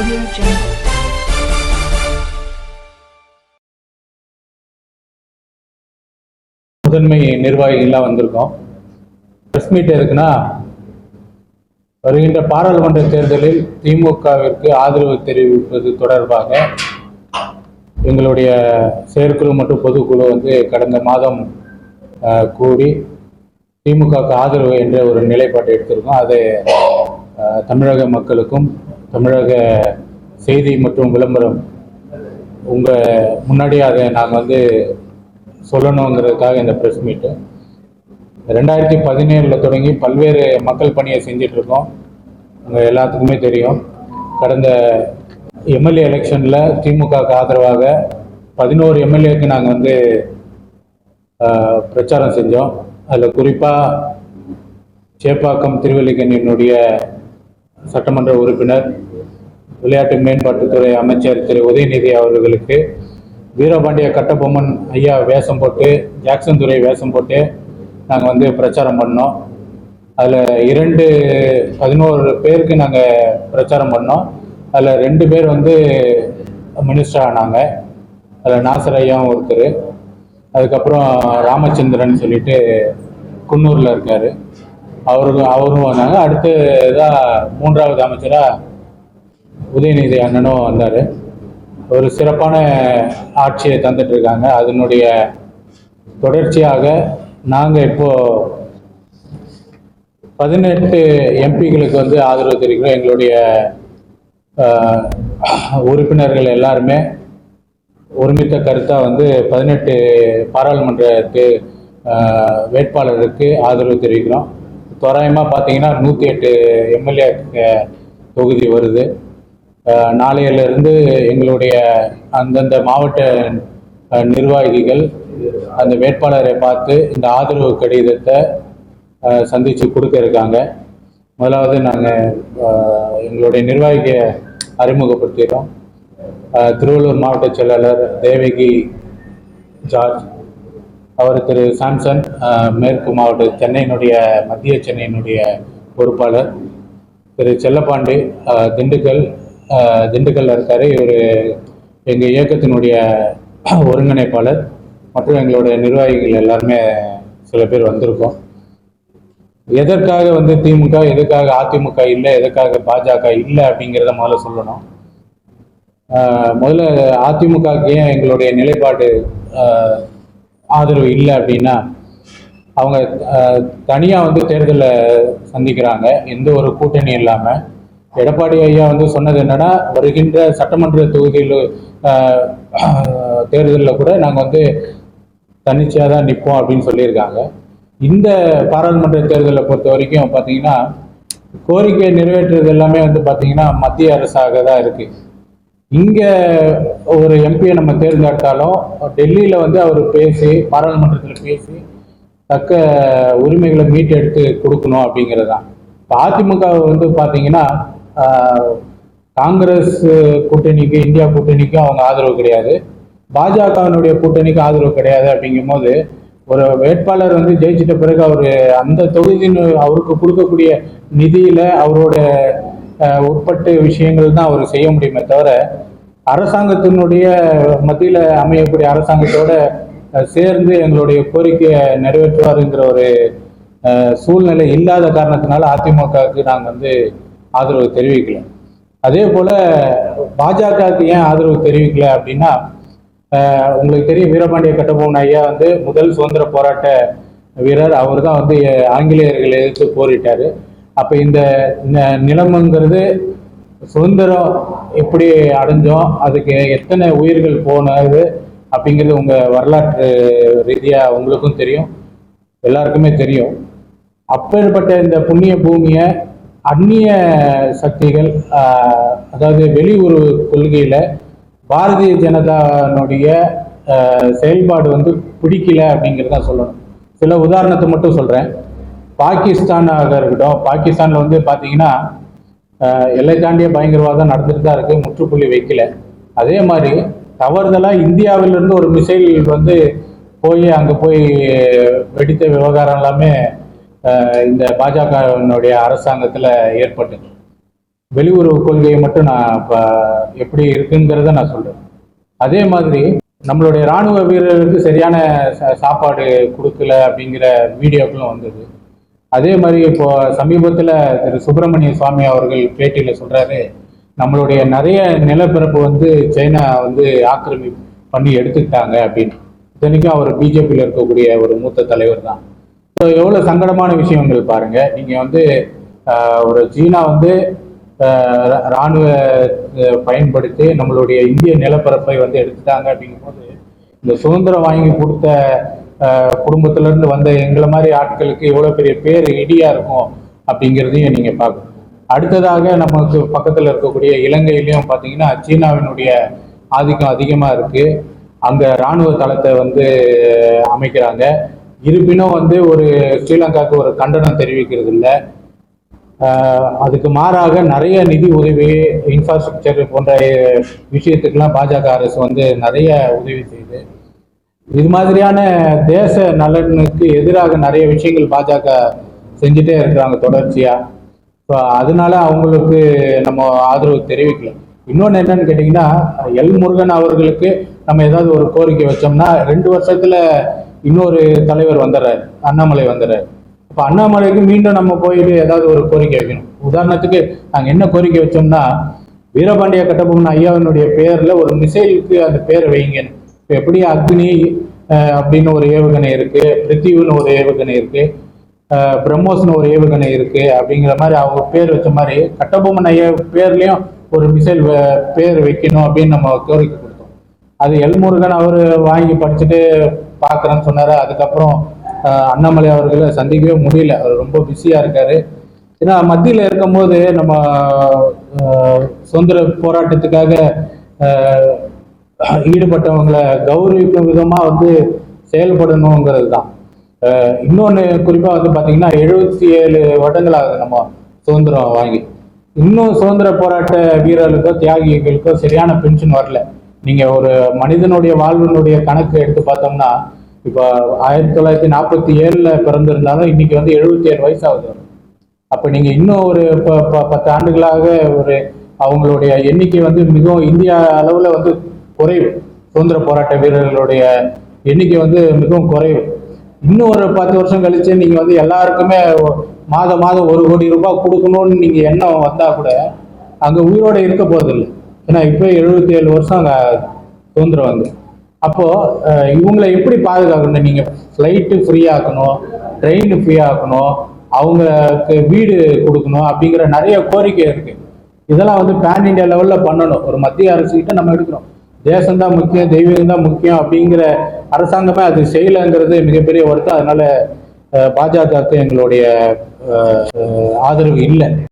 Audio Jungle. முதன்மை நிர்வாகிகள்லாம் வந்திருக்கோம் press meet இருக்குன்னா வருகின்ற பாராளுமன்ற தேர்தலில் திமுகவிற்கு ஆதரவு தெரிவிப்பது தொடர்பாக எங்களுடைய செயற்குழு மற்றும் பொதுக்குழு வந்து கடந்த மாதம் கூடி திமுகவுக்கு ஆதரவு என்ற ஒரு நிலைப்பாட்டை எடுத்திருக்கோம் அதை அஹ், தமிழக மக்களுக்கும் தமிழக செய்தி மற்றும் விளம்பரம் உங்கள் முன்னாடியே அதை நாங்கள் வந்து சொல்லணுங்கிறதுக்காக இந்த ப்ரெஸ் மீட்டு ரெண்டாயிரத்தி பதினேழில் தொடங்கி பல்வேறு மக்கள் பணியை செஞ்சிட்ருக்கோம். உங்கள் எல்லாத்துக்குமே தெரியும். கடந்த எம்எல்ஏ எலெக்ஷனில் திமுகவுக்கு ஆதரவாக பதினோரு எம்எல்ஏக்கு நாங்கள் வந்து பிரச்சாரம் செஞ்சோம். அதில் குறிப்பாக சேப்பாக்கம் திருவல்லிக்கண்ணினுடைய சட்டமன்ற உறுப்பினர் விளையாட்டு மேம்பாட்டுத்துறை அமைச்சர் திரு. உதயநிதி அவர்களுக்கு வீரபாண்டிய கட்டபொம்மன் ஐயா வேஷம் போட்டு ஜாக்சன் துறை வேஷம் போட்டு நாங்கள் வந்து பிரச்சாரம் பண்ணோம். அதில் இரண்டு பதினோரு பேருக்கு நாங்கள் பிரச்சாரம் பண்ணோம். அதில் ரெண்டு பேர் வந்து மினிஸ்டர் ஆனாங்க. அதில் நாசர் ஐயாவும் ஒருத்தர். அதுக்கப்புறம் ராமச்சந்திரன் சொல்லிட்டு குன்னூரில் இருக்கார். அவருக்கும் அவரும் வந்தாங்க. அடுத்து தான் மூன்றாவது அமைச்சராக உதயநிதி அண்ணனும் வந்தார். ஒரு சிறப்பான ஆட்சியை தந்துட்டு இருக்காங்க அதனுடைய தொடர்ச்சியாக நாங்கள் இப்போது பதினெட்டு எம்பிகளுக்கு வந்து ஆதரவு தெரிவிக்கிறோம். எங்களுடைய உறுப்பினர்கள் எல்லாருமே ஒருமித்த கருத்தாக வந்து பதினெட்டு பாராளுமன்ற வேட்பாளருக்கு ஆதரவு தெரிவிக்கிறோம். தோராயமாக பார்த்தீங்கன்னா நூற்றி எட்டு எம்எல்ஏ தொகுதி வருது. நாளையிலிருந்து எங்களுடைய அந்தந்த மாவட்ட நிர்வாகிகள் அந்த வேட்பாளரை பார்த்து இந்த ஆதரவு கடிதத்தை சந்தித்து கொடுக்க இருக்காங்க. முதலாவது நாங்கள் எங்களுடைய நிர்வாகியை அறிமுகப்படுத்திடுறோம். திருவள்ளூர் மாவட்ட செயலாளர் தேவகி ஜார்ஜ். அவர் திரு சாம்சன் மேற்கு மாவட்ட சென்னையினுடைய மத்திய சென்னையினுடைய பொறுப்பாளர். திரு செல்லப்பாண்டி திண்டுக்கல் திண்டுக்கல்ல இருக்காரு. இவர் எங்கள் இயக்கத்தினுடைய ஒருங்கிணைப்பாளர். மற்றும் எங்களுடைய நிர்வாகிகள் எல்லாருமே சில பேர் வந்திருக்கோம். எதற்காக வந்து திமுக எதுக்காக அதிமுக இல்லை எதற்காக பாஜக இல்லை அப்படிங்கிறத முதல்ல சொல்லணும். முதல்ல அதிமுக ஏன் எங்களுடைய நிலைப்பாடு ஆதரவு இல்லை அப்படின்னா அவங்க தனியாக வந்து தேர்தலை சந்திக்கிறாங்க. எந்த ஒரு கூட்டணி இல்லாமல் எடப்பாடி ஐயா வந்து சொன்னது என்னன்னா வருகின்ற சட்டமன்ற தொகுதியில் தேர்தலில் கூட நாங்கள் வந்து தன்னிச்சையாக தான் நிற்போம் அப்படின்னு சொல்லியிருக்காங்க. இந்த பாராளுமன்ற தேர்தலை பொறுத்த வரைக்கும் பார்த்தீங்கன்னா கோரிக்கை நிறைவேற்றுறது எல்லாமே வந்து பார்த்தீங்கன்னா மத்திய அரசாக தான் இருக்குது இங்கே ஒரு எம்பியை நம்ம தேர்ந்தெடுத்தாலும் டெல்லியில் வந்து அவர் பேசி பாராளுமன்றத்தில் பேசி தக்க உரிமைகளை மீட்டெடுத்து கொடுக்கணும் அப்படிங்கிறது தான் இப்போ அதிமுக வந்து பார்த்தீங்கன்னா காங்கிரஸ் கூட்டணிக்கு இந்தியா கூட்டணிக்கு அவங்க ஆதரவு கிடையாது. பாஜகவினுடைய கூட்டணிக்கு ஆதரவு கிடையாது அப்படிங்கும்போது ஒரு வேட்பாளர் வந்து ஜெயிச்சிட்ட பிறகு அவர் அந்த தொகுதியின் அவருக்கு கொடுக்கக்கூடிய நிதியில் அவரோட உட்பட்ட விஷயங்கள் தான் அவர் செய்ய முடியுமே தவிர அரசாங்கத்தினுடைய மத்தியில் அமையக்கூடிய அரசாங்கத்தோட சேர்ந்து எங்களுடைய கோரிக்கையை நிறைவேற்றுவாருங்கிற ஒரு சூழ்நிலை இல்லாத காரணத்தினால அதிமுகவுக்கு நாங்கள் வந்து ஆதரவு தெரிவிக்கல. அதே போல பாஜகவுக்கு ஏன் ஆதரவு தெரிவிக்கல அப்படின்னா உங்களுக்கு தெரியும் வீரபாண்டிய கட்டபொம்மன் ஐயா வந்து முதல் சுதந்திர போராட்ட வீரர். அவர் தான் வந்து ஆங்கிலேயர்களை எதிர்த்து போரிட்டாரு. அப்போ இந்த ந- சுதந்திரம் எப்படி அடைஞ்சோம் அதுக்கு எத்தனை உயிர்கள் போனது அப்படிங்கிறது உங்கள் வரலாற்று ரீதியாக உங்களுக்கும் தெரியும். எல்லாருக்குமே தெரியும். அப்பேற்பட்ட இந்த புண்ணிய பூமியை அந்நிய சக்திகள் அதாவது வெளியுறவு கொள்கையில் பாரதிய ஜனதானுடைய செயல்பாடு வந்து பிடிக்கல அப்படிங்கிறத சொல்லணும். சில உதாரணத்தை மட்டும் சொல்கிறேன் பாகிஸ்தானாக இருக்கட்டும் பாகிஸ்தானில் வந்து பார்த்தீங்கன்னா எல்லை தாண்டிய பயங்கரவாதம் நடந்துட்டு தான் இருக்குது முற்றுப்புள்ளி வைக்கல. அதே மாதிரி தவறுதலாக இந்தியாவிலிருந்து ஒரு மிசைல் வந்து போய் அங்கே போய் வெடித்த விவகாரம் எல்லாமே இந்த பாஜகவினுடைய அரசாங்கத்தில் ஏற்பட்டு வெளியுறவு கொள்கையை மட்டும் நான் இப்போ எப்படி இருக்குங்கிறத நான் சொல்கிறேன் அதே மாதிரி நம்மளுடைய ராணுவ வீரர்களுக்கு சரியான சா- சாப்பாடு கொடுக்கல அப்படிங்கிற வீடியோக்களும் வந்தது. அதே மாதிரி இப்போ சமீபத்தில் திரு சுப்பிரமணிய சுவாமி அவர்கள் பேட்டியில் சொல்கிறாரு நம்மளுடைய நிறைய நிலப்பரப்பு வந்து சைனா வந்து ஆக்கிரமி பண்ணி எடுத்துக்கிட்டாங்க அப்படின்னு. இத்தனைக்கும் அவர் பிஜேபியில் இருக்கக்கூடிய ஒரு மூத்த தலைவர் தான். ஸோ எவ்வளோ சங்கடமான விஷயங்கள் பாருங்கள் நீங்கள் வந்து ஒரு சீனா வந்து இராணுவ ரா- ராணுவ பயன்படுத்தி நம்மளுடைய இந்திய நிலப்பரப்பை வந்து எடுத்துட்டாங்க அப்படிங்கும்போது இந்த சுதந்திரம் வாங்கி கொடுத்த குடும்பத்திலிருந்து வந்த எங்களை மாதிரி ஆட்களுக்கு எவ்வளோ பெரிய பேர் இடியா இருக்கும் அப்படிங்கிறதையும் நீங்கள் பார்க்கணும். அடுத்ததாக நமக்கு பக்கத்தில் இருக்கக்கூடிய இலங்கையிலையும் பார்த்தீங்கன்னா சீனாவினுடைய ஆதிக்கம் அதிகமாக இருக்கு. அங்கே இராணுவ தளத்தை வந்து அமைக்கிறாங்க. இருப்பினும் வந்து ஒரு ஸ்ரீலங்காவுக்கு ஒரு கண்டனம் தெரிவிக்கிறது இல்லை. அதுக்கு மாறாக நிறைய நிதி உதவி இன்ஃப்ராஸ்ட்ரக்சர் போன்ற விஷயத்துக்கெல்லாம் பாஜக அரசு வந்து நிறைய உதவி செய்யுது இது மாதிரியான தேச நலனுக்கு எதிராக நிறைய விஷயங்கள் பாஜக செஞ்சுட்டே இருக்கிறாங்க தொடர்ச்சியா. ஸோ அதனால அவங்களுக்கு நம்ம ஆதரவு தெரிவிக்கல. இன்னொன்று என்னன்னு கேட்டிங்கன்னா எல் முருகன் அவர்களுக்கு நம்ம ஏதாவது ஒரு கோரிக்கை வச்சோம்னா ரெண்டு வருஷத்தில் இன்னொரு தலைவர் வந்துடுறாரு அண்ணாமலை வந்துடுறாரு. இப்போ அண்ணாமலைக்கு மீண்டும் நம்ம போயிட்டு ஏதாவது ஒரு கோரிக்கை வைக்கணும். உதாரணத்துக்கு நாங்கள் என்ன கோரிக்கை வச்சோம்னா வீரபாண்டிய கட்டபொம்மன் ஐயாவினுடைய பேரில் ஒரு மிசைலுக்கு அந்த பேரை வைங்கன்னு. இப்போ எப்படி அக்னி அப்படின்னு ஒரு ஏவுகணை இருக்கு பிருத்திவின்னு ஒரு ஏவுகணை இருக்கு பிரம்மோஸ்னு ஒரு ஏவுகணை இருக்கு அப்படிங்கிற மாதிரி அவங்க பேர் வச்ச மாதிரி கட்டபொம்மன் ஐயா பேர்லயும் ஒரு மிசைல் பேர் வைக்கணும் அப்படின்னு நம்ம கோரிக்கை கொடுத்தோம். அது எல்முருகன் அவர் வாங்கி படிச்சுட்டு பார்க்குறேன்னு சொன்னார். அதுக்கப்புறம் அண்ணாமலை அவர்களை சந்திக்கவே முடியல. அவர் ரொம்ப பிஸியாக இருக்காரு. ஏன்னா மத்தியில் இருக்கும்போது நம்ம சுதந்திர போராட்டத்துக்காக ஈடுபட்டவங்களை கௌரவிக்கும் விதமாக வந்து செயல்படணுங்கிறது தான் இன்னொன்று குறிப்பாக வந்து பார்த்தீங்கன்னா எழுபத்தி ஏழு வருடங்கள் ஆகுது நம்ம சுதந்திரம் வாங்கி இன்னும் சுதந்திர போராட்ட வீரர்களுக்கோ தியாகிகளுக்கோ சரியான பென்ஷன் வரல. நீங்கள் ஒரு மனிதனுடைய வாழ்வினுடைய கணக்கு எடுத்து பார்த்தோம்னா இப்போ ஆயிரத்தி தொள்ளாயிரத்தி நாற்பத்தி ஏழில் பிறந்திருந்தாலும் இன்னைக்கு வந்து எழுபத்தி ஏழு வயசு ஆகுது அப்போ நீங்கள் இன்னும் ஒரு ப- ப- பத்து ஆண்டுகளாக ஒரு அவங்களுடைய எண்ணிக்கை வந்து மிகவும் இந்தியா அளவில் வந்து குறைவு. சுதந்திர போராட்ட வீரர்களுடைய எண்ணிக்கை வந்து மிகவும் குறைவு. இன்னும் ஒரு பத்து வருஷம் கழிச்சு நீங்கள் வந்து எல்லாருக்குமே மாதம் மாதம் ஒரு கோடி ரூபாய் கொடுக்கணும்னு நீங்கள் எண்ணம் வந்தால் கூட அங்கே உயிரோட இருக்க போகிறதில்ல ஏன்னா இப்போ எழுபத்தி ஏழு வருஷம் அங்கே சுதந்திரம் வந்து. அப்போது இவங்களை எப்படி பாதுகாக்கணும்? நீங்கள் ஃப்ளைட்டு ஃப்ரீ ஆக்கணும் ட்ரெயின் ஃப்ரீ ஆக்கணும் அவங்களுக்கு வீடு கொடுக்கணும் அப்படிங்கிற நிறைய கோரிக்கை இருக்கு. இதெல்லாம் வந்து பேன் இந்தியா லெவலில் பண்ணணும். ஒரு மத்திய அரசு கிட்ட நம்ம எடுக்கிறோம். தேசம்தான் முக்கியம் தெய்வம் தான் முக்கியம் அப்படிங்கிற அரசாங்கமே அது செய்யலைங்கிறது மிகப்பெரிய வருத்தம். அதனால அஹ், பாஜகவுக்கு எங்களுடைய ஆதரவு இல்லை.